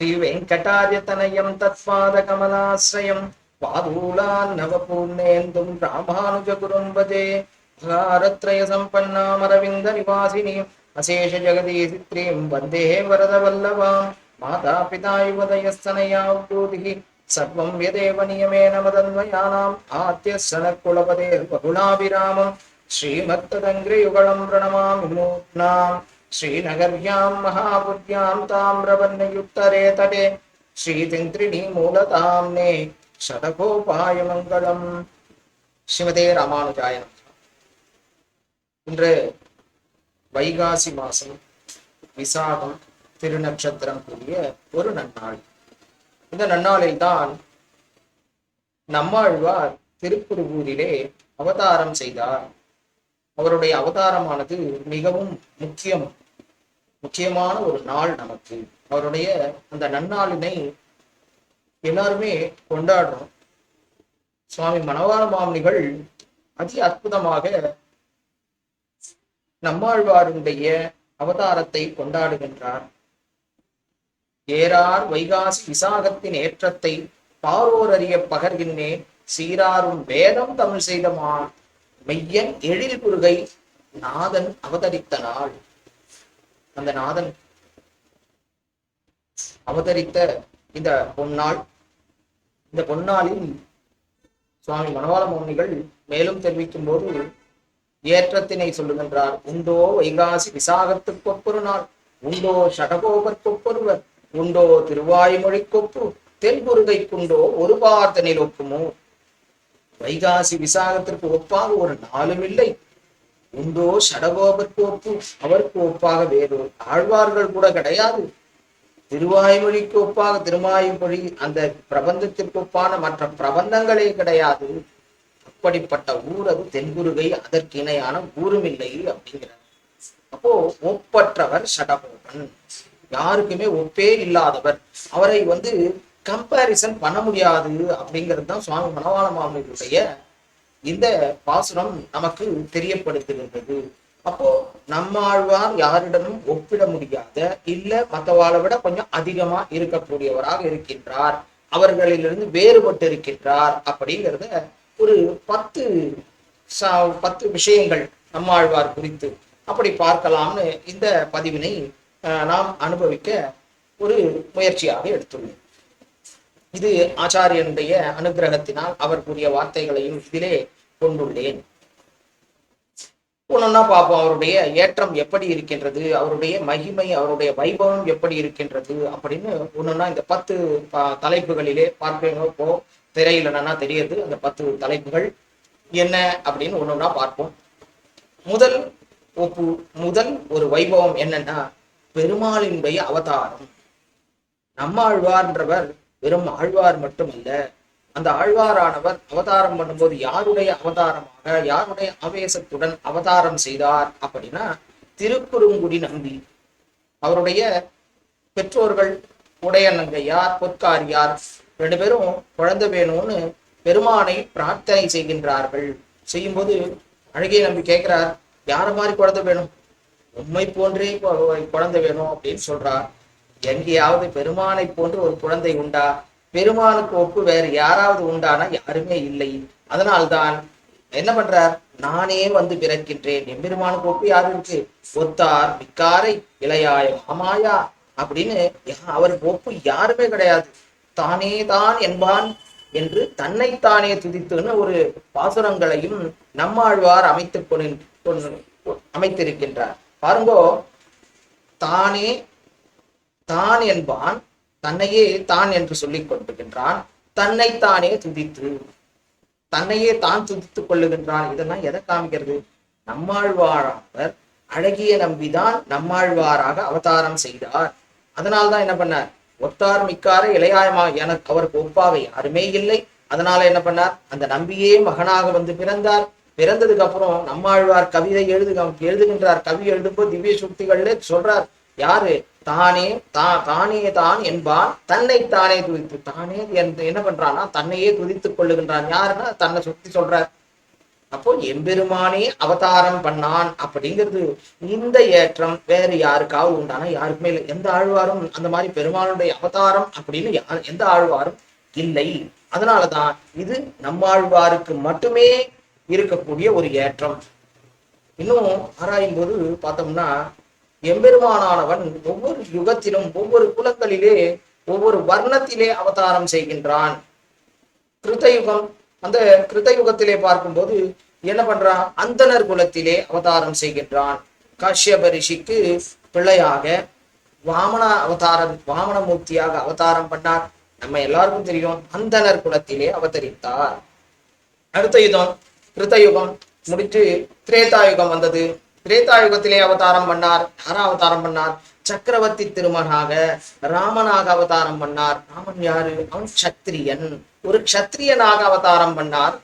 श्रीवेङ्कटार्यतनयं तत्पादकमलाश्रयं पादूलान्नवपूर्णेन्दुं रामानुजगुरुं भजे भारत्रयसम्पन्नामरविन्दनिवासिनीम् अशेषजगदीसित्रीं वन्दे वरदवल्लभां मातापिता युवदयस्तनया भूतिः सर्वं यदेव नियमेन मदन्वयानाम् आद्यशनकुलपतेर्बहुलाभिरामं श्रीमत्तदङ्ग्रियुगलं प्रणमामि मूर्ध्नाम् श्रीनगर्यां महापुर्यां ताम्रवर्णयुत्तरे तटे श्रीतिन्त्रिणी मूलताम्ने ஷடகோபாய மங்களம் ஸ்ரீமதே ராமானுஜாய நமः. இன்று வைகாசி மாசம் விசாகம் திருநட்சத்திரம் கூடிய ஒரு நன்னாள் இந்த நன்னாளில் தான் நம்மாழ்வார் திருக்குறுகூரிலே அவதாரம் செய்தார் அவருடைய அவதாரமானது மிகவும் முக்கியம் முக்கியமான ஒரு நாள் நமக்கு. அவருடைய அந்த நன்னாளினை எல்லாருமே கொண்டாடுறோம். சுவாமி மனவார மாமனிகள் அதி அற்புதமாக நம்மாழ்வாருடைய அவதாரத்தை கொண்டாடுகின்றார். ஏறார் வைகாசி விசாகத்தின் ஏற்றத்தை பாரோர் அறிய பகர்கின்றே சீராரும் வேதம் தமிழ் செய்தமா மெய்யன் எழில் குருகை நாதன் அவதரித்த நாள். அந்த நாதன் அவதரித்த இந்த பொன்னாள் இந்த பொன்னாளில் சுவாமி மணவாள மௌனிகள் மேலும் தெரிவிக்கும் போது ஏற்றத்தினை சொல்லுகின்றார். உண்டோ வைகாசி விசாகத்துக்கொப்பொரு நாள் உண்டோ சடகோபற்கொப்பொருவர் உண்டோ திருவாய்மொழிக்கொப்பு தென்புருகைக்குண்டோ ஒரு பார்த்தனில் ஒப்புமோ வைகாசி விசாகத்திற்கு ஒப்பாக ஒரு நாளும் இல்லை உண்டோ ஷடகோபர்க்கு அவருக்கு ஒப்பாக வேறு ஆழ்வார்கள் கூட கிடையாது. திருவாய்மொழிக்கு ஒப்பாக திருமாய்மொழி அந்த பிரபந்தத்திற்கு ஒப்பான மற்ற பிரபந்தங்களே கிடையாது. அப்படிப்பட்ட ஊர் அது தென்குருகை அதற்கு இணையான ஊரும் இல்லை அப்படிங்கிறார். அப்போ ஒப்பற்றவர் சடகோபன். யாருக்குமே ஒப்பே இல்லாதவர். அவரை வந்து கம்பாரிசன் பண்ண முடியாது அப்படிங்கிறது தான் சுவாமி மனவாள மாமனுடைய இந்த பாசுரம் நமக்கு தெரியப்படுத்துகின்றது. அப்போ நம்மாழ்வார் யாரிடமும் ஒப்பிட முடியாத இல்ல மற்றவாளை விட கொஞ்சம் அதிகமா இருக்கக்கூடியவராக இருக்கின்றார். அவர்களிலிருந்து வேறுபட்டு இருக்கின்றார் அப்படிங்கிறத ஒரு பத்து பத்து விஷயங்கள் நம்மாழ்வார் குறித்து அப்படி பார்க்கலாம்னு இந்த பதிவினை அஹ், நாம் அனுபவிக்க ஒரு முயற்சியாக எடுத்துள்ளோம். இது ஆச்சாரியனுடைய அனுகிரகத்தினால் அவர் கூறிய வார்த்தைகளையும் இதிலே கொண்டுள்ளேன். ஒன்னொன்னா பார்ப்போம் அவருடைய ஏற்றம் எப்படி இருக்கின்றது அவருடைய மகிமை அவருடைய வைபவம் எப்படி இருக்கின்றது அப்படின்னு ஒன்னொன்னா இந்த பத்து தலைப்புகளிலே பார்ப்பீங்க இப்போ திரையில என்னன்னா தெரியுது அந்த பத்து தலைப்புகள் என்ன அப்படின்னு ஒன்னொன்னா பார்ப்போம். முதல் ஒப்பு முதல் ஒரு வைபவம் என்னன்னா பெருமாளினுடைய அவதாரம். நம்மாழ்வார்ன்றவர் வெறும் ஆழ்வார் மட்டுமல்ல அந்த ஆழ்வாரானவர் அவதாரம் பண்ணும்போது யாருடைய அவதாரமாக யாருடைய ஆவேசத்துடன் அவதாரம் செய்தார் அப்படின்னா திருக்குறுங்குடி நம்பி அவருடைய பெற்றோர்கள் உடையநங்கையார் பொற்காரியார் ரெண்டு பேரும் குழந்தை வேணும்னு பெருமானை பிரார்த்தனை செய்கின்றார்கள். செய்யும்போது அழகிய நம்பி கேட்கிறார் யார மாதிரி குழந்தை வேணும்? உண்மை போன்றே குழந்தை வேணும் அப்படின்னு சொல்றார். எங்கேயாவது பெருமானை போன்று ஒரு குழந்தை உண்டா? பெருமானுக்கு ஒப்பு வேறு யாராவது உண்டானா? யாருமே இல்லை. அதனால்தான் என்ன பண்றார்? நானே வந்து பிறக்கின்றேன். எம்பெருமானுக்கு ஒப்பு யாரு இருக்கு? ஒத்தார் மிக்காரை இளையாய மாமாயா அப்படின்னு அவருக்கு ஒப்பு யாருமே கிடையாது. தானே தான் என்பான் என்று தன்னைத்தானே துதித்துன்னு ஒரு பாசுரங்களையும் நம்மாழ்வார் அமைத்துக் கொண்டு கொண்டு- அமைத்திருக்கின்றார். பாருங்கோ தானே தான் என்பான் தன்னையே தான் என்று சொல்லிக் கொண்டிருக்கின்றான். தன்னைத்தானே துதித்து தன்னையே தான் துதித்துக் கொள்ளுகின்றான். இதெல்லாம் எதை காமிக்கிறது? நம்மாழ்வாராவர் அழகிய நம்பிதான் நம்மாழ்வாராக அவதாரம் செய்தார். அதனால்தான் என்ன பண்ணார்? ஒத்தார் மிக்கார இளையாயமா எனக்கு அவருக்கு ஒப்பாக யாருமே இல்லை. அதனால என்ன பண்ணார்? அந்த நம்பியே மகனாக வந்து பிறந்தார். பிறந்ததுக்கு அப்புறம் நம்மாழ்வார் கவிதை எழுது எழுதுகின்றார். கவி எழுதும்போது திவ்ய சுக்திகள்ல சொல்றார். யாரு? தானே தான் தானே தான் என்பான். தன்னை தானே துதித்து தானே என்ன பண்றான்னா தன்னையே துதித்துக் கொள்ளுகின்றான். யாருன்னா தன்னை சுத்தி சொல்றார். அப்போ எம்பெருமானே அவதாரம் பண்ணான் அப்படிங்கிறது இந்த ஏற்றம். வேறு யாருக்காவது உண்டானா யாருக்குமே இல்லை. எந்த ஆழ்வாரும் அந்த மாதிரி பெருமானுடைய அவதாரம் அப்படின்னு யா- எந்த ஆழ்வாரும் இல்லை. அதனாலதான் இது நம்மாழ்வாருக்கு மட்டுமே இருக்கக்கூடிய ஒரு ஏற்றம். இன்னும் ஆராயும் போது பார்த்தோம்னா எம்பெருமானானவன் ஒவ்வொரு யுகத்திலும் ஒவ்வொரு குலங்களிலே ஒவ்வொரு வர்ணத்திலே அவதாரம் செய்கின்றான். கிருத்தயுகம் அந்த கிருத்தயுகத்திலே பார்க்கும்போது என்ன பண்றான்? அந்தனர் குலத்திலே அவதாரம் செய்கின்றான். காஷ்யப ரிஷிக்கு பிள்ளையாக வாமன அவதாரம் வாமனமூர்த்தியாக அவதாரம் பண்ணார். நம்ம எல்லாருக்கும் தெரியும் அந்தனர் குலத்திலே அவதரித்தார். அடுத்த யுகம் முடித்து திரேதா திரேதாயுகம் வந்தது. திரேதாயுகத்திலே அவதாரம் பண்ணார் யாரா அவதாரம் பண்ணார்? சக்கரவர்த்தி திருமகனாக ராமனாக அவதாரம் பண்ணார். ராமன் யாரு? அவன் சத்திரியன் ஒரு க்ஷத்திரியனாக அவதாரம் பண்ணார்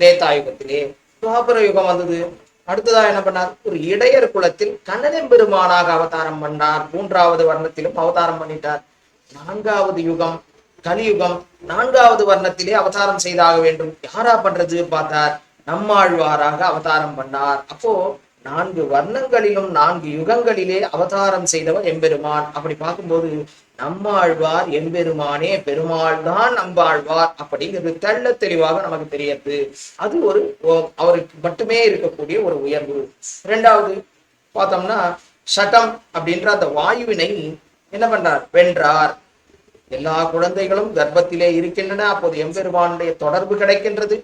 திரேதாயுகத்திலே. துவாபர யுகம் வந்தது. அடுத்ததா என்ன பண்ணார்? ஒரு இடையர் குலத்தில் கண்ணனின் பெருமானாக அவதாரம் பண்ணார். மூன்றாவது வர்ணத்திலும் அவதாரம் பண்ணிட்டார். நான்காவது யுகம் கலியுகம் நான்காவது வர்ணத்திலே அவதாரம் செய்தாக வேண்டும். யாரா பண்றது பார்த்தார். நம்மாழ்வாராக அவதாரம் பண்ணார். அப்போ நான்கு வர்ணங்களிலும் நான்கு யுகங்களிலே அவதாரம் செய்தவர் எம்பெருமான். அப்படி பார்க்கும்போது நம்மாழ்வார் எம்பெருமானே பெருமாள் தான் நம்பாழ்வார் அப்படிங்கிறது தெள்ள தெளிவாக நமக்கு தெரியாது அது ஒரு ஓ- அவருக்கு மட்டுமே இருக்கக்கூடிய ஒரு உயர்வு. இரண்டாவது பார்த்தோம்னா சட்டம் அப்படின்ற அந்த வாயுவினை என்ன பண்றார்? வென்றார். எல்லா குழந்தைகளும் கர்ப்பத்திலே இருக்கின்றன. அப்போது எம்பெருமானுடைய தொடர்பு கிடைக்கின்றது.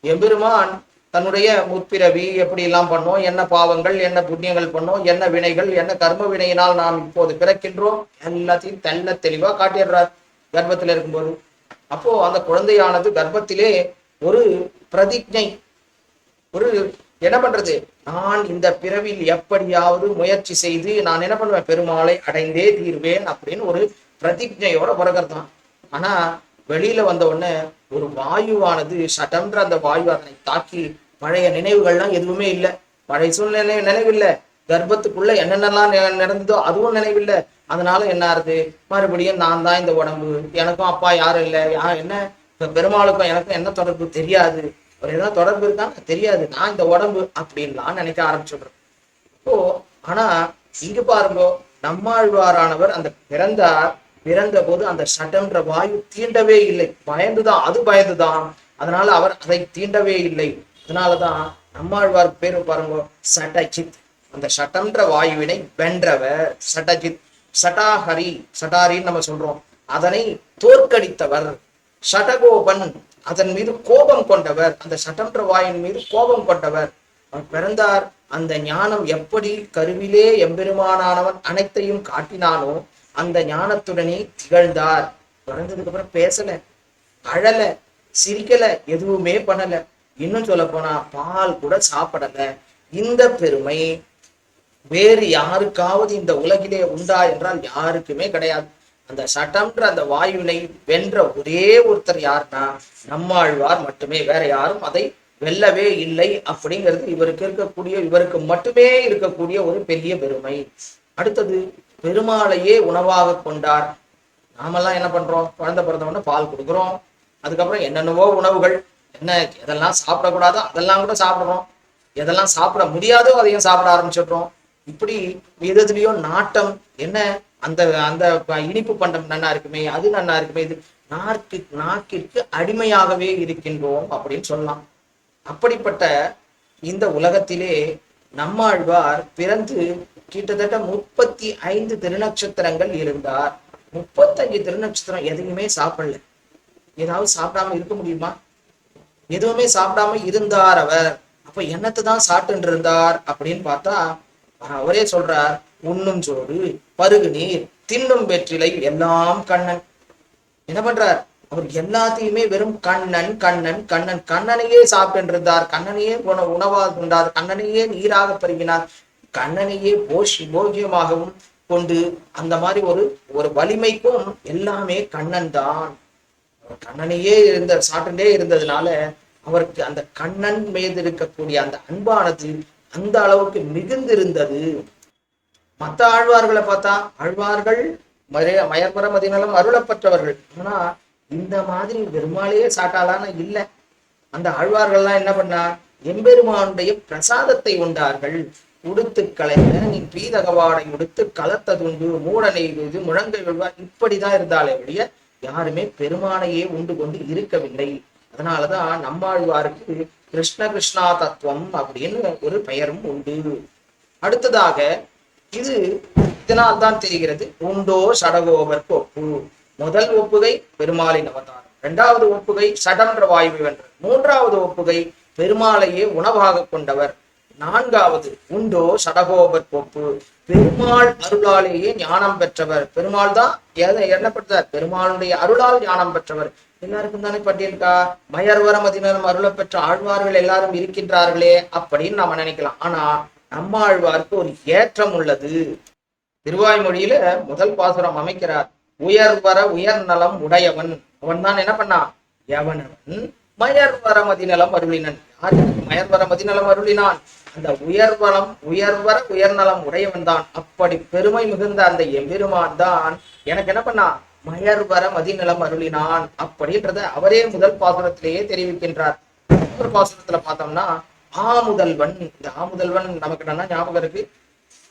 எம்பெருமான் தன்னுடைய முற்பிறவி எப்படி எல்லாம் பண்ணோம் என்ன பாவங்கள் என்ன புண்ணியங்கள் பண்ணோம் என்ன வினைகள் என்ன கர்ம வினையினால் நாம் இப்போது பிறக்கின்றோம் எல்லாத்தையும் தெல்ல தெளிவா காட்டிடுறார் கர்ப்பத்தில் இருக்கும்போது. அப்போ அந்த குழந்தையானது கர்ப்பத்திலே ஒரு பிரதிஜை ஒரு என்ன பண்றது? நான் இந்த பிறவில் எப்படியாவது முயற்சி செய்து நான் என்ன பண்ணுவேன்? பெருமாளை அடைந்தே தீர்வேன் அப்படின்னு ஒரு பிரதிஜையோட பிறகுறதான் ஆனா வெளியில வந்த உடனே ஒரு வாயுவானது சட்டம்ன்ற அந்த வாயு அதனை தாக்கி பழைய நினைவுகள்லாம் எதுவுமே இல்லை. பழைய சூழ்நிலை நினைவில்லை. கர்ப்பத்துக்குள்ள என்னென்னலாம் நடந்ததோ அதுவும் நினைவில்லை. அதனால என்ன ஆறுது? மறுபடியும் நான் தான் இந்த உடம்பு. எனக்கும் அப்பா யாரும் இல்லை. யா என்ன? பெருமாளுக்கும் எனக்கும் என்ன தொடர்பு? தெரியாது. ஒரு ஏதாவது தொடர்பு இருக்கான்னு தெரியாது. நான் இந்த உடம்பு அப்படின்லாம் நினைக்க ஆரம்பிச்சுடுறேன். இப்போ ஆனா இங்க பாருங்க நம்மாழ்வாரானவர் அந்த பிறந்தார். பிறந்த போது அந்த சட்டம்ன்ற வாயு தீண்டவே இல்லை. பயந்துதான் அது பயந்துதான். அதனால அவர் அதை தீண்டவே இல்லை. அதனாலதான் நம்மாழ்வார் பேர் பாருங்க சட்டஜித். அந்த சட்டம்ன்ற வாயுவினை வென்றவர் சட்டஜித். சட்டாஹரி சட்டாரின்னு நம்ம சொல்றோம். அதனை தோற்கடித்தவர் சடகோபன் அதன் மீது கோபம் கொண்டவர் அந்த சட்டம்ன்ற வாயின் மீது கோபம் கொண்டவர். அவர் பிறந்தார். அந்த ஞானம் எப்படி கருவிலே எம்பெருமானானவன் அனைத்தையும் காட்டினானோ அந்த ஞானத்துடனே திகழ்ந்தார். பிறந்ததுக்கு அப்புறம் பேசல அழல சிரிக்கல எதுவுமே பண்ணல. இன்னும் சொல்ல போனா பால் கூட சாப்பிடல. இந்த பெருமை வேறு யாருக்காவது இந்த உலகிலே உண்டா என்றால் யாருக்குமே கிடையாது. அந்த சட்டம்ன்ற அந்த வாயுனை வென்ற ஒரே ஒருத்தர் யாருன்னா நம்மாழ்வார் மட்டுமே. வேற யாரும் அதை வெல்லவே இல்லை அப்படிங்கிறது இவருக்கு இருக்கக்கூடிய இவருக்கு மட்டுமே இருக்கக்கூடிய ஒரு பெரிய பெருமை. அடுத்தது பெருமாளையே உணவாக கொண்டார். நாமெல்லாம் என்ன பண்றோம்? குழந்தை பிறந்தவொடனே பால் கொடுக்குறோம். அதுக்கப்புறம் என்னென்னவோ உணவுகள் என்ன எதெல்லாம் சாப்பிடக்கூடாதோ அதெல்லாம் கூட சாப்பிடுறோம். எதெல்லாம் சாப்பிட முடியாதோ அதையும் சாப்பிட ஆரம்பிச்சிடுறோம். இப்படி எதுலயோ நாட்டம் என்ன அந்த அந்த இனிப்பு பண்டம் நன்னா இருக்குமே அது நன்னா இருக்குமே இது நாக்கு நாக்கிற்கு அடிமையாகவே இருக்கின்றோம் அப்படின்னு சொல்லலாம். அப்படிப்பட்ட இந்த உலகத்திலே நம்மாழ்வார் பிறந்து கிட்டத்தட்ட முப்பத்தி ஐந்து திருநட்சத்திரங்கள் இருந்தார். முப்பத்தஞ்சு திருநட்சத்திரம் எதையுமே சாப்பிடல. ஏதாவது சாப்பிடாம இருக்க முடியுமா? எதுவுமே சாப்பிடாம இருந்தார் அவர். அப்ப என்னத்தை தான் சாப்பிட்டு இருந்தார் அப்படின்னு பார்த்தா அவரே சொல்றார் உண்ணும் சோறு பருகு நீர் தின்னும் வெற்றிலை எல்லாம் கண்ணன். என்ன பண்றார்? அவர் எல்லாத்தையுமே வெறும் கண்ணன் கண்ணன் கண்ணன். கண்ணனையே சாப்பிட்டிருந்தார். கண்ணனையே உண உணவாக கொண்டார். கண்ணனையே நீராக பருகினார். கண்ணனையே போஷி போகியமாகவும் கொண்டு அந்த மாதிரி ஒரு ஒரு வலிமைக்கும் எல்லாமே கண்ணன் தான். கண்ணனையே இருந்த சாப்பிட்டுட்டே இருந்ததுனால அவருக்கு அந்த கண்ணன் மீது இருக்கக்கூடிய அந்த அன்பானது அந்த அளவுக்கு மிகுந்திருந்தது. மத்த ஆழ்வார்களை பார்த்தா ஆழ்வார்கள் மய மயற்புற மதிநலம் அருளப்பட்டவர்கள் ஆனா இந்த மாதிரி பெருமாளையே சாட்டாலான இல்ல. அந்த ஆழ்வார்கள்லாம் என்ன பண்ணா எம்பெருமானுடைய பிரசாதத்தை உண்டார்கள். உடுத்து கலைந்த நீ பீதகவாடை உடுத்து கலத்ததுண்டு மூடனை இது முழங்கை விழுவார் இப்படிதான் இருந்தாலே ஒழிய யாருமே பெருமானையே உண்டு கொண்டு இருக்கவில்லை. அதனாலதான் நம்மாழ்வாருக்கு கிருஷ்ண கிருஷ்ணா தத்துவம் அப்படின்னு ஒரு பெயரும் உண்டு. அடுத்ததாக இது இதனால் தான் தெரிகிறது உண்டோ சடகோபர்க்கு ஒப்பு முதல் ஒப்புகை பெருமாளின் அவதாரம் இரண்டாவது ஒப்புகை சடன்ற வாயுவை வென்றது மூன்றாவது ஒப்புகை பெருமாளையே உணவாக கொண்டவர். நான்காவது உண்டோ சடகோபர் ஒப்பு பெருமாள் அருளாலேயே ஞானம் பெற்றவர். பெருமாள் தான் எதை எண்ணப்பட்டார் பெருமாளுடைய அருளால் ஞானம் பெற்றவர். எல்லாருக்கும் தானே பட்டியலுக்கா? மயர்வரம் அதினம் அருளை பெற்ற ஆழ்வார்கள் எல்லாரும் இருக்கின்றார்களே அப்படின்னு நாம நினைக்கலாம். ஆனா நம்மாழ்வாருக்கு ஒரு ஏற்றம் உள்ளது. திருவாய்மொழியில முதல் பாசுரம் அமைக்கிறார். உயர்வர உயர் நலம் உடையவன். அவன் தான் என்ன பண்ணான் எவனவன்? மயர்வர மதிநலம் அருளினன். யார் மயர்வர மதிநலம் அருளினான்? அந்த உயர்வளம் உயர்வர உயர்நலம் உடையவன் தான் அப்படி பெருமை மிகுந்த அந்த எம்பெருமான் தான் எனக்கு என்ன பண்ணான் மயர்வர மதிநலம் அருளினான் அப்படின்றத அவரே முதல் பாசுரத்திலேயே தெரிவிக்கின்றார். ஒரு பாசுரத்துல பார்த்தோம்னா ஆமுதல்வன். இந்த ஆமுதல்வன் நமக்கு என்னன்னா ஞாபகம் இருக்கு?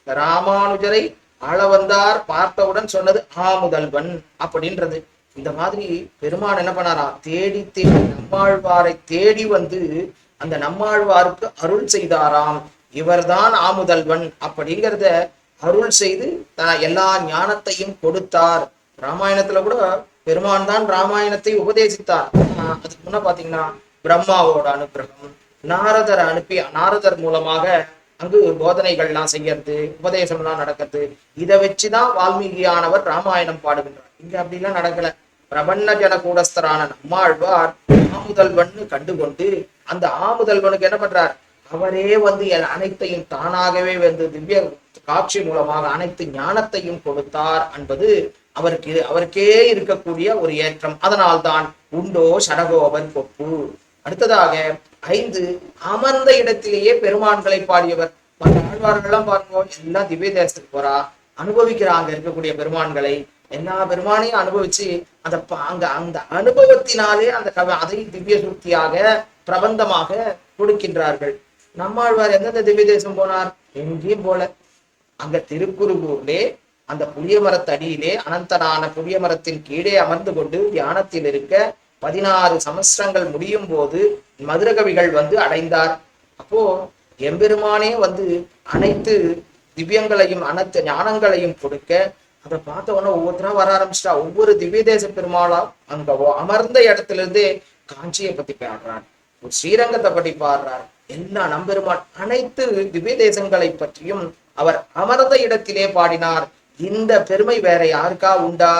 ராமானுஜரை ஆள வந்தார் பார்த்தவுடன் சொன்னது ஆமுதல்வன் அப்படின்றது. இந்த மாதிரி பெருமான் என்ன பண்ணாரா? தேடி தேடி நம்மாழ்வாரை தேடி வந்து அந்த நம்மாழ்வாருக்கு அருள் செய்தாராம். இவர்தான் ஆமுதல்வன் அப்படிங்கிறத அருள் செய்து த- எல்லா ஞானத்தையும் கொடுத்தார். ராமாயணத்துல கூட பெருமான் தான் ராமாயணத்தை உபதேசித்தார். அதுக்கு முன்ன பாத்தீங்கன்னா பிரம்மாவோட அனுகிரகம் நாரதர் அனுப்பி நாரதர் மூலமாக அங்கு போதனைகள்லாம் செய்யறது உபதேசம்லாம் நடக்கிறது. இதை வச்சுதான் வால்மீகியானவர் ராமாயணம் பாடுகின்றார். இங்க அப்படிலாம் நடக்கல. பிரபன்ன ஜன கூடஸ்தரான நம்மாழ்வார் ஆமுதல்வன் கண்டுகொண்டு அந்த ஆமுதல்வனுக்கு என்ன பண்றார்? அவரே வந்து என் அனைத்தையும் தானாகவே வந்து திவ்ய காட்சி மூலமாக அனைத்து ஞானத்தையும் கொடுத்தார் என்பது அவருக்கு அவருக்கே இருக்கக்கூடிய ஒரு ஏற்றம். அதனால்தான் உண்டோ சடகோபன் கொப்பு. அடுத்ததாக ஐந்து அமர்ந்த இடத்திலேயே பெருமான்களை பாடியவர். மற்ற ஆழ்வார்கள்லாம் பாருங்க எல்லாம் திவ்ய தேசத்துக்கு போறா அனுபவிக்கிறாங்க இருக்கக்கூடிய பெருமான்களை. எல்லா பெருமானையும் அனுபவிச்சு அந்த அங்க அந்த அனுபவத்தினாலே அந்த கவி அதை திவ்ய சூர்த்தியாக பிரபந்தமாக கொடுக்கின்றார்கள். நம்மாழ்வார் எந்தெந்த திவ்ய தேசம் போனார்? எங்கேயும் போல. அங்க திருக்குறுகூர்லே அந்த புளிய மரத்தடியிலே அனந்தனான புளிய மரத்தின் கீழே அமர்ந்து கொண்டு தியானத்தில் இருக்க பதினாறு சமஸ்திரங்கள் முடியும் போது மதுரகவிகள் வந்து அடைந்தார். அப்போ எம்பெருமானே வந்து அனைத்து திவ்யங்களையும் அனைத்து ஞானங்களையும் கொடுக்க அதை பார்த்த ஒவ்வொருத்தரா வர ஆரம்பிச்சிட்டா. ஒவ்வொரு திவ்ய தேச பெருமாளா அங்க அமர்ந்த இடத்துல இருந்தே காஞ்சியை பத்தி பாடுறார் ஒரு ஸ்ரீரங்கத்தை பற்றி பாடுறார் எல்லா நம்பெருமான் அனைத்து திவ்ய தேசங்களை பற்றியும் அவர் அமர்ந்த இடத்திலே பாடினார். இந்த பெருமை வேற யாருக்கா உண்டா?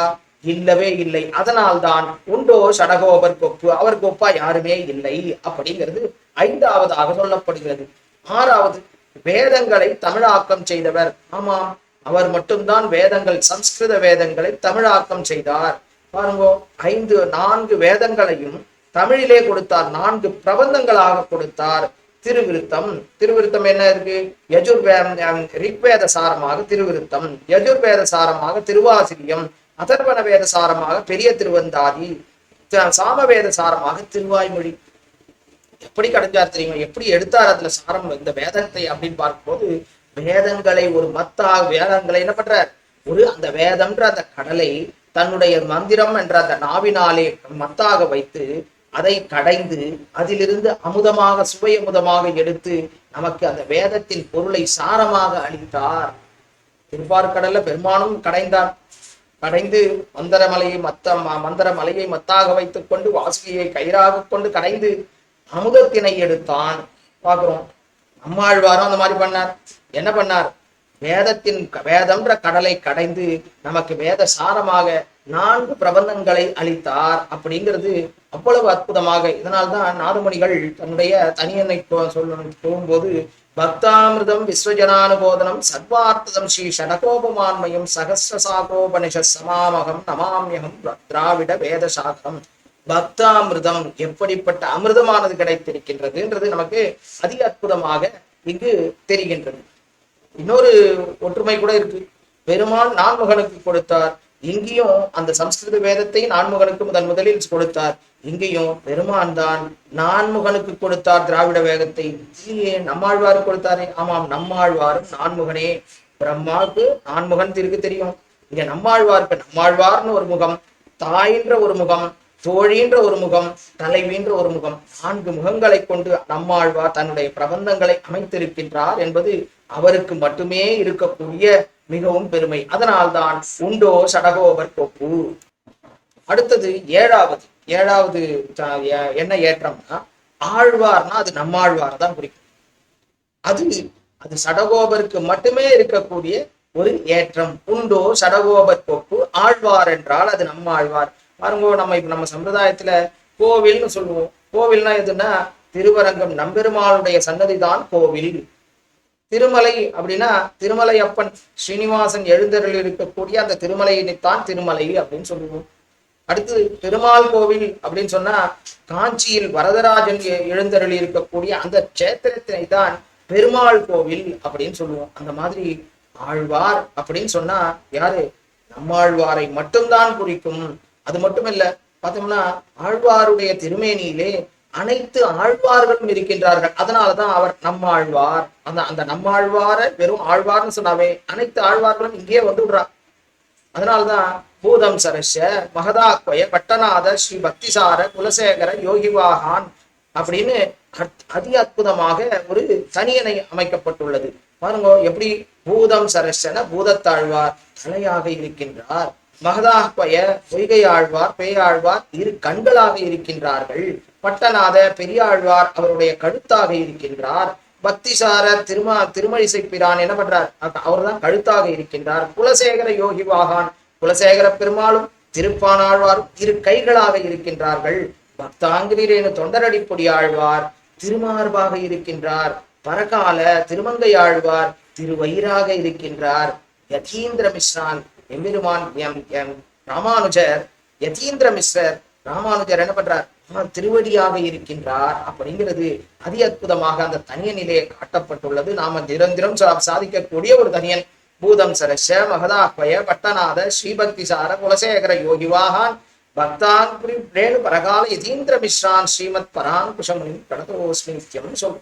இல்லவே இல்லை. அதனால்தான் உண்டோ சடகோபர் கொப்பு அவர் கொப்பா யாருமே இல்லை அப்படிங்கிறது ஐந்தாவதாக சொல்லப்படுகிறது. ஆறாவது வேதங்களை தமிழாக்கம் செய்தவர். ஆமாம் அவர் மட்டும்தான் வேதங்கள் சம்ஸ்கிருத வேதங்களை தமிழாக்கம் செய்தார். பாருங்க ஐந்து நான்கு வேதங்களையும் தமிழிலே கொடுத்தார். நான்கு பிரபந்தங்களாக கொடுத்தார். திருவிருத்தம் திருவிருத்தம் என்ன இருக்கு? யஜுர்வே ரிக்வேத சாரமாக திருவிருத்தம் யஜுர்வேத சாரமாக திருவாசிரியம் அதர்வன வேத சாரமாக பெரிய திருவந்தாதி சாமவேத சாரமாக திருவாய்மொழி எப்படி கடைஞ்சார் தெரியுமா? எப்படி எடுத்தார் அதுல சாரம்? இந்த வேதத்தை அப்படின்னு பார்க்கும்போது வேதங்களை ஒரு மத்தாக வேதங்களை என்ன பண்றார்? ஒரு அந்த வேதம்ன்ற அந்த கடலை தன்னுடைய மந்திரம் என்ற அந்த நாவினாலே மத்தாக வைத்து அதை கடைந்து அதிலிருந்து அமுதமாக சுவை அமுதமாக எடுத்து நமக்கு அந்த வேதத்தின் பொருளை சாரமாக அளித்தார். திருப்பார்கடல்ல பெருமானும் கடைந்தார். கடைந்து மந்தரமலையை மத்த ம- மந்தர மலையை மத்தாக வைத்துக் கொண்டு வாசுகியை கயிறாக கொண்டு கடைந்து அமுதத்தினை எடுத்தான். பார்க்கிறோம். நம்மாழ்வாரும் அந்த மாதிரி பண்ணார். என்ன பண்ணார்? வேதத்தின் வேதம்ன்ற கடலை கடைந்து நமக்கு வேத சாரமாக நான்கு பிரபந்தங்களை அளித்தார் அப்படிங்கிறது அவ்வளவு அற்புதமாக. இதனால்தான் நாதமணிகள் தன்னுடைய தனியனை சொல்லணும் போகும்போது பக்தாமிருதம் விஸ்வஜனானுபோதனம் சர்வார்த்ததம் ஸ்ரீ ஷடகோபமான்மயம் சகசிரசாகோபனிஷ சமாமகம் நமாமியகம் திராவிட வேத சாகம் பக்தாமிருதம் எப்படிப்பட்ட அமிர்தமானது கிடைத்திருக்கின்றதுன்றது நமக்கு அதி அற்புதமாக இங்கு தெரிகின்றது. இன்னொரு ஒற்றுமை கூட இருக்கு. பெருமாள் நான்முகனுக்கு கொடுத்தார். இங்கேயும் அந்த சம்ஸ்கிருத வேதத்தை நான்முகனுக்கு முதன் முதலில் கொடுத்தார். இங்கேயும் பெருமான் தான் நான்முகனுக்கு கொடுத்தார் திராவிட வேகத்தை இல்லையே நம்மாழ்வார் கொடுத்தாரே. ஆமாம் நம்மாழ்வாரும் நான்முகனே. பிரம்மாவுக்கு நான்முகன் திருக்கு தெரியும். இங்க நம்மாழ்வாருக்கு நம்மாழ்வார்னு ஒரு முகம் தாயின்ற ஒரு முகம் தோழின்ற ஒரு முகம் தலைவின்ற ஒரு முகம் நான்கு முகங்களை கொண்டு நம்மாழ்வார் தன்னுடைய பிரபந்தங்களை அமைத்திருக்கின்றார் என்பது அவருக்கு மட்டுமே இருக்கக்கூடிய மிகவும் பெருமை. அதனால்தான் உண்டோ சடகோபர் கொப்பு. அடுத்தது ஏழாவது. ஏழாவது என்ன ஏற்றம்னா ஆழ்வார்னா அது நம்மாழ்வார் தான் குறிக்கும். அது அது சடகோபருக்கு மட்டுமே இருக்கக்கூடிய ஒரு ஏற்றம். உண்டோ சடகோபர் கொப்பு ஆழ்வார் என்றால் அது நம்ம ஆழ்வார் பாருங்க நம்ம இப்ப நம்ம சம்பிரதாயத்துல கோவில்னு சொல்லுவோம். கோவில்னா எதுன்னா திருவரங்கம் நம்பெருமாளுடைய சன்னதி தான் கோவில். திருமலை அப்படின்னா திருமலை அப்பன் ஸ்ரீனிவாசன் எழுந்தருள் இருக்கக்கூடிய அந்த திருமலையினைத்தான் திருமலை அப்படின்னு சொல்லுவோம். அடுத்து பெருமாள் கோவில் அப்படின்னு சொன்னா காஞ்சியில் வரதராஜன் எழுந்தருள் இருக்கக்கூடிய அந்த கஷேத்திரத்தினை தான் பெருமாள் கோவில் அப்படின்னு சொல்லுவோம். அந்த மாதிரி ஆழ்வார் அப்படின்னு சொன்னா யாரு? நம்மாழ்வாரை மட்டும்தான் குறிக்கும். அது மட்டும் இல்ல பார்த்தோம்னா ஆழ்வாருடைய திருமேனியிலே அனைத்து ஆழ்வார்களும் இருக்கின்றார்கள். அதனாலதான் அவர் நம்மாழ்வார். அந்த அந்த நம்மாழ்வார வெறும் ஆழ்வார்னு சொன்னாவே அனைத்து ஆழ்வார்களும் இங்கேயே வந்து விடுறா அதனாலதான் பூதம் சரஷ மகதாக்வய பட்டநாத ஸ்ரீ பக்திசார குலசேகர யோகிவாகான் அப்படின்னு அத்- அதி அற்புதமாக ஒரு தனியனை அமைக்கப்பட்டுள்ளது. பாருங்க எப்படி பூதம் சரஷன பூதத்தாழ்வார் தலையாக இருக்கின்றார். மகதாக்வய பொய்கையாழ்வார் பேயாழ்வார் இரு கண்களாக இருக்கின்றார்கள். பட்டநாத பெரியாழ்வார் அவருடைய கழுத்தாக இருக்கின்றார். பக்திசார திருமா திருமழிசை பிரான் என்ன பண்றார்? அவர்தான் கழுத்தாக இருக்கின்றார். குலசேகர யோகி வாகான். குலசேகர பெருமாளும் திருப்பானாழ்வாரும் இரு கைகளாக இருக்கின்றார்கள். பக்தாங்கிரேனு தொண்டரடிப்பொடி ஆழ்வார் திருமார்பாக இருக்கின்றார். பரகால திருமங்கை ஆழ்வார் திருவயிறாக இருக்கின்றார். யதீந்திர மிஸ்ரான் எம்பெருமான் எம் எம் ராமானுஜர் யதீந்திர மிஸ்ரர் ராமானுஜர் என்ன பண்றார்? திருவடியாக இருக்கின்றார் அப்படிங்கிறது அதி அற்புதமாக அந்த தனியனிலே காட்டப்பட்டுள்ளது. நாம நிரந்திரம் சா- சாதிக்கக்கூடிய ஒரு தனியன். பூதம் சரஷ மகதாஹ்வய பட்டநாத ஸ்ரீபக்திசார குலசேகர யோகிவாகான் பக்தாங்குரி ரேணு பரகால யதீந்திர மிஸ்ரான் ஸ்ரீமத் பரான் குஷமுனின் நித்யம் சொல்.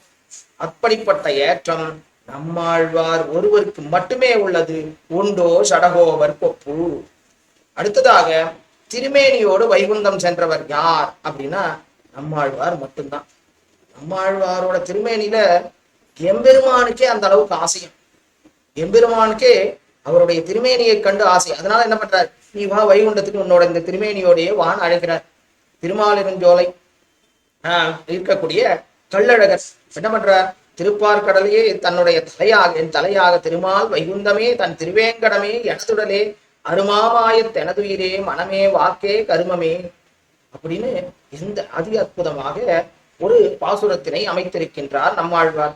அப்படிப்பட்ட ஏற்றம் நம்மாழ்வார் ஒருவருக்கு மட்டுமே உள்ளது. உண்டோ சடகோவர் கொப்பு அடுத்ததாக திருமேனியோடு வைகுந்தம் சென்றவர் யார் அப்படின்னா நம்மாழ்வார் மட்டும்தான். நம்மாழ்வாரோட திருமேனியில எம்பெருமானுக்கே அந்த அளவுக்கு ஆசையம் எம்பெருமானுக்கே அவருடைய திருமேனியை கண்டு ஆசை. அதனால என்ன பண்றார்? நீ வா வைகுண்டத்துக்கு உன்னோட இந்த திருமேனியோடையே வான் அழைக்கிறார். திருமாலிருஞ்சோலை ஆஹ் இருக்கக்கூடிய கள்ளழகர். என்ன பண்றார்? திருப்பார்கடலையே தன்னுடைய தலையாக என் தலையாக திருமால் வைகுந்தமே தன் திருவேங்கடமே எனதுடலே அருமாவாய தெனதுயிரே மனமே வாக்கே கருமமே அப்படின்னு இந்த அதி அற்புதமாக ஒரு பாசுரத்தினை அமைத்திருக்கின்றார் நம்மாழ்வார்.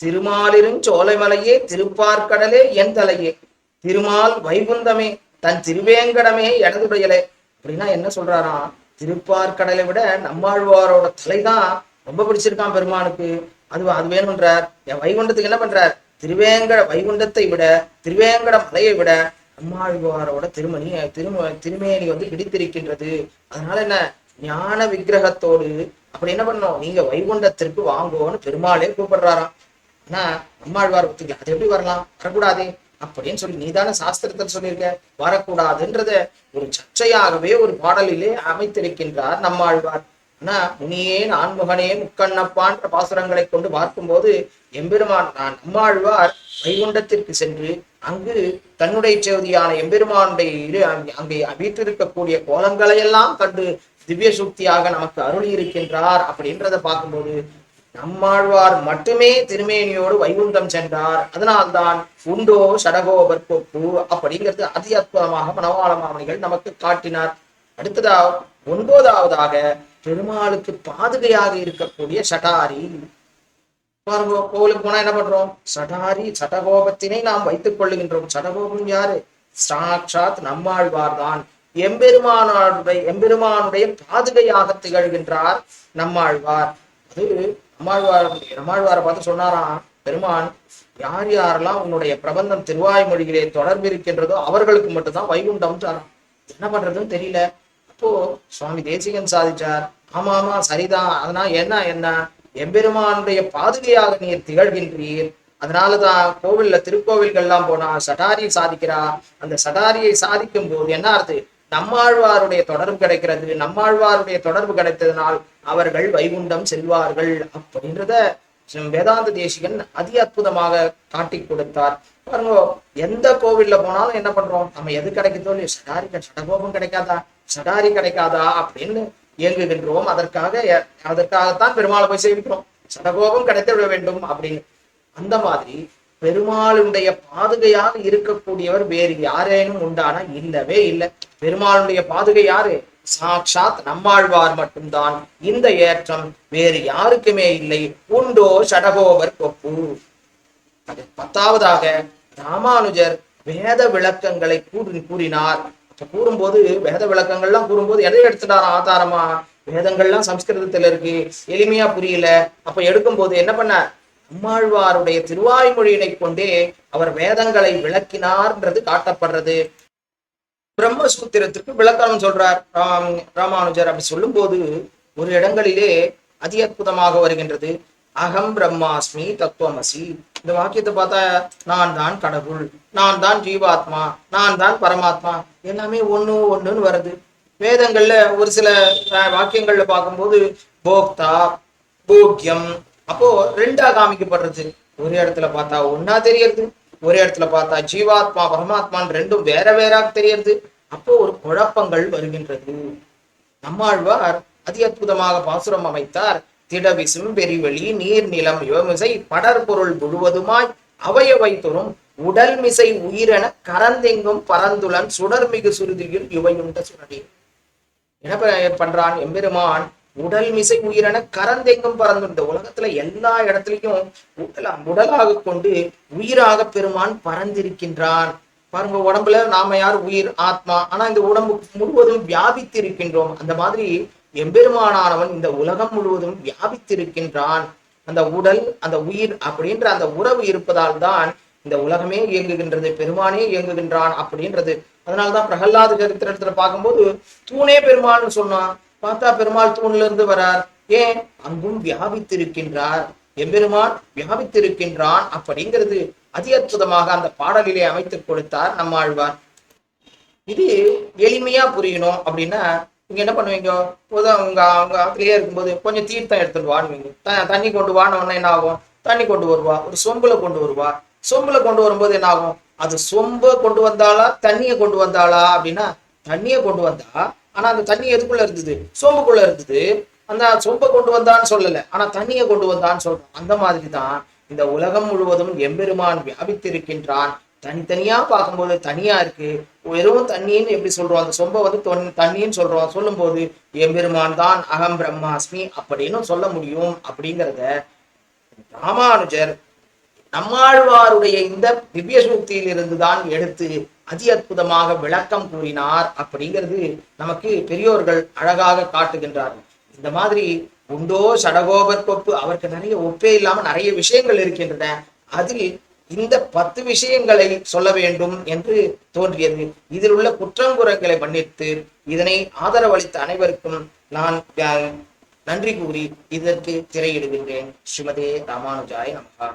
திருமாலிருஞ்சோலைமலையே திருப்பார்கடலே என் தலையே திருமால் வைகுந்தமே தன் திருவேங்கடமே எனதுடையலே அப்படின்னா என்ன சொல்றாராம்? திருப்பார்கடலை விட நம்மாழ்வாரோட தலைதான் ரொம்ப பிடிச்சிருக்கான் பெருமானுக்கு. அது அது வேணும்ன்றார் என் வைகுண்டத்துக்கு என்ன பண்றார்? திருவேங்கட வைகுண்டத்தை விட திருவேங்கட மலையை விட அம்மாழ்வாரோட திருமணி திரும திருமேனி வந்து பிடித்திருக்கின்றது. அதனால என்ன? ஞான விக்கிரகத்தோடு அப்படி என்ன பண்ணோம் நீங்க வைகுண்டத்திற்கு வாங்குவோன்னு பெருமாளே கூப்பிடுறாராம். ஆனா அம்மாழ்வார் ஒத்துக்கல. அது எப்படி வரலாம்? வரக்கூடாது. அப்படின்னு சொல்லி நீதான சாஸ்திரத்தில் சொல்லியிருக்க. வரக்கூடாதுன்றத ஒரு சர்ச்சையாகவே ஒரு பாடலிலே அமைத்திருக்கின்றார் நம்மாழ்வார். ஆனா முனியே நான்முகனே முக்கண்ணப்பான்ற பாசுரங்களை கொண்டு பார்க்கும்போது எம்பெருமான் நான் நம்மாழ்வார் வைகுண்டத்திற்கு சென்று அங்கு தன்னுடைய செவதியான எம்பெருமானுடைய இரு அங்கே- அங்கே கோலங்களையெல்லாம் கண்டு திவ்ய சுக்தியாக நமக்கு அருளி இருக்கின்றார் அப்படின்றத பார்க்கும்போது நம்மாழ்வார் மட்டுமே திருமேனியோடு வைகுண்டம் சென்றார். அதனால்தான் உண்டோ சடகோ கொப்பு அப்படிங்கிறது அதி அற்புதமாக மனவாள மாமணிகள் நமக்கு காட்டினார். அடுத்ததா ஒன்பதாவதாக பெருமாளுக்கு பாதுகையாக இருக்கக்கூடிய சடாரி. பாருங்க கோவிலுக்கு போனா என்ன பண்றோம்? சடாரி சடகோபத்தினை நாம் வைத்துக் கொள்ளுகின்றோம். சடகோபம் யாரு? சாட்சாத் நம்மாழ்வார் தான் எம்பெருமானுடைய எம்பெருமானுடைய பாதுகையாக திகழ்கின்றார் நம்மாழ்வார். அது நம்மாழ்வார் நம்மாழ்வாரை பார்த்து சொன்னாராம் பெருமான் யார் யாரெல்லாம் உன்னுடைய பிரபந்தம் திருவாய்மொழிகளே தொடர்பு இருக்கின்றதோ அவர்களுக்கு மட்டும்தான் வைகுண்டம் தரான் என்ன பண்றதுன்னு தெரியல. ஓ சுவாமி தேசிகன் சாதிச்சார். ஆமா ஆமா சரிதான். அதனால என்ன என்ன? எம்பெருமானுடைய பாதுகையாக நீர் திகழ்கின்றீர். அதனாலதான் கோவில்ல திருக்கோவில்கள்லாம் போனா சட்டாரி சாதிக்கிறா. அந்த சட்டாரியை சாதிக்கும் போது என்ன ஆறுது நம்மாழ்வாருடைய தொடர்பு கிடைக்கிறது. நம்மாழ்வாருடைய தொடர்பு கிடைத்ததனால் அவர்கள் வைகுண்டம் செல்வார்கள் அப்படின்றத வேதாந்த தேசிகன் அதி அற்புதமாக காட்டி கொடுத்தார். பாருங்க எந்த கோவில்ல போனாலும் என்ன பண்றோம்? நம்ம எது கிடைக்குதோ இல்லையோ சடாரி சடகோபம் கிடைக்காதா? சடாரி கிடைக்காதா அப்படின்னு இயங்குகின்றோம். அதற்காக அதற்காகத்தான் பெருமாளை போய் சேவிக்கிறோம். சடகோபம் கிடைத்து விட வேண்டும் அப்படின்னு. அந்த மாதிரி பெருமாளுடைய பாதுகையாக இருக்கக்கூடியவர் வேறு யாரேனும் உண்டானா இல்லவே இல்லை. பெருமாளுடைய பாதுகை யாரு? சாட்சாத் நம்மாழ்வார் மட்டும்தான். இந்த ஏற்றம் வேறு யாருக்குமே இல்லை. உண்டோ சடகோபர் கொப்பு அது பத்தாவதாக ராமானுஜர் வேத விளக்கங்களை கூறி கூறினார். கூறும்போது வேத விளக்கங்கள்லாம் கூறும்போது எதை எடுத்துட்டார் ஆதாரமா? வேதங்கள்லாம் சம்ஸ்கிருதத்துல இருக்கு. எளிமையா புரியல. அப்ப எடுக்கும்போது என்ன பண்ண? அம்மாழ்வாருடைய திருவாய்மொழியினை கொண்டே அவர் வேதங்களை விளக்கினார்ன்றது காட்டப்படுறது. பிரம்மசூத்திரத்திற்கு விளக்கணம் சொல்றார் ராம் ராமானுஜர். அப்படி சொல்லும்போது ஒரு இடங்களிலே அதி அற்புதமாக வருகின்றது. அகம் பிரம்மாஸ்மி தத்துவமசி. இந்த வாக்கியத்தை பார்த்தா நான் தான் கடவுள் நான் தான் ஜீவாத்மா நான் தான் பரமாத்மா எல்லாமே ஒண்ணு ஒண்ணுன்னு வருது. வேதங்கள்ல ஒரு சில வாக்கியங்கள்ல பார்க்கும்போது போக்தா போக்கியம் அப்போ ரெண்டா காமிக்கப்படுறது. ஒரு இடத்துல பார்த்தா ஒன்னா தெரியறது ஒரு இடத்துல பார்த்தா ஜீவாத்மா பரமாத்மான்னு ரெண்டும் வேற வேறாக தெரியறது. அப்போ ஒரு குழப்பங்கள் வருகின்றது. நம்மாழ்வார் அதி அற்புதமாக பாசுரம் அமைத்தார். திடவிசும் பெரிவெளி நீர் நிலம் யோமிசை படற்பொருள் முழுவதுமாய் அவையவை தொறும் உடல் மிசை உயிரென கரந்தெங்கும் பரந்துளன் சுடர்மிகு சுருதியில் இவையுண்ட சுரடி என்ன பண்றான் எம்பெருமான்? உடல் மிசை உயிரென கரந்தெங்கும் பறந்து இந்த உலகத்துல எல்லா இடத்துலயும் உடலா உடலாக கொண்டு உயிராக பெருமான் பறந்திருக்கின்றான் பாருங்க உடம்புல நாம யார்? உயிர் ஆத்மா. ஆனா இந்த உடம்பு முழுவதும் வியாபித்து இருக்கின்றோம் அந்த மாதிரி எம்பெருமானானவன் இந்த உலகம் முழுவதும் வியாபித்திருக்கின்றான். அந்த உடல் அந்த உயிர் அப்படின்ற அந்த உறவு இருப்பதால் தான் இந்த உலகமே இயங்குகின்றது பெருமானே இயங்குகின்றான் அப்படின்றது. அதனாலதான் பிரகல்லாத சரித்திரத்துல பார்க்கும்போது தூணே பெருமாள்னு சொன்னான். பார்த்தா பெருமாள் தூண்ல இருந்து வரார். ஏன்? அங்கும் வியாபித்திருக்கின்றார். எம்பெருமான் வியாபித்திருக்கின்றான் அப்படிங்கிறது அதி அற்புதமாக அந்த பாடலிலே அமைத்துக் கொடுத்தார் நம்மாழ்வார். இது எளிமையா புரியணும் அப்படின்னா நீங்கள் என்ன பண்ணுவீங்க? பொதுவா உங்க அவங்க ஆத்திலேயே இருக்கும்போது கொஞ்சம் தீர்த்தம் எடுத்துட்டு வாணுவீங்க த- தண்ணி கொண்டு வான உடனே என்ன ஆகும்? தண்ணி கொண்டு வருவா. ஒரு சொம்புல கொண்டு வருவா. சொம்புல கொண்டு வரும்போது என்ன ஆகும்? அது சொம்ப கொண்டு வந்தாளா? தண்ணியை கொண்டு வந்தாளா? அப்படின்னா தண்ணியை கொண்டு வந்தா ஆனா அந்த தண்ணி எதுக்குள்ள இருந்தது? சொம்புக்குள்ள இருந்தது. அந்த சொம்பை கொண்டு வந்தான்னு சொல்லல. ஆனா தண்ணியை கொண்டு வந்தான்னு சொல்றோம் அந்த மாதிரி தான் இந்த உலகம் முழுவதும் எம்பெருமான் வியாபித்திருக்கின்றான். தனித்தனியா பார்க்கும்போது தனியா இருக்கு. வெறும் தண்ணின்னு எப்படி சொல்றோம்? அந்த சொம்பை வந்து தொன்- தண்ணின்னு சொல்றோம். சொல்லும்போது எம்பெருமான் தான் அகம் பிரம்மாஸ்மி அப்படின்னு சொல்ல முடியும் அப்படிங்கிறத ராமானுஜர் நம்மாழ்வாருடைய இந்த திவ்ய சூக்தியிலிருந்து தான் எடுத்து அதி அற்புதமாக விளக்கம் கூறினார் அப்படிங்கிறது நமக்கு பெரியோர்கள் அழகாக காட்டுகின்றார்கள். இந்த மாதிரி உண்டோ சடகோபர் கொப்பு அவருக்கு நிறைய ஒப்பே இல்லாம நிறைய விஷயங்கள் இருக்கின்றன. அதில் இந்த பத்து விஷயங்களை சொல்ல வேண்டும் என்று தோன்றியது. இதில் உள்ள குற்றங்குறங்களை மன்னித்து இதனை ஆதரவளித்த அனைவருக்கும் நான் நன்றி கூறி இதற்கு திரையிடுகின்றேன். ஸ்ரீமதே ராமானுஜாய நமகா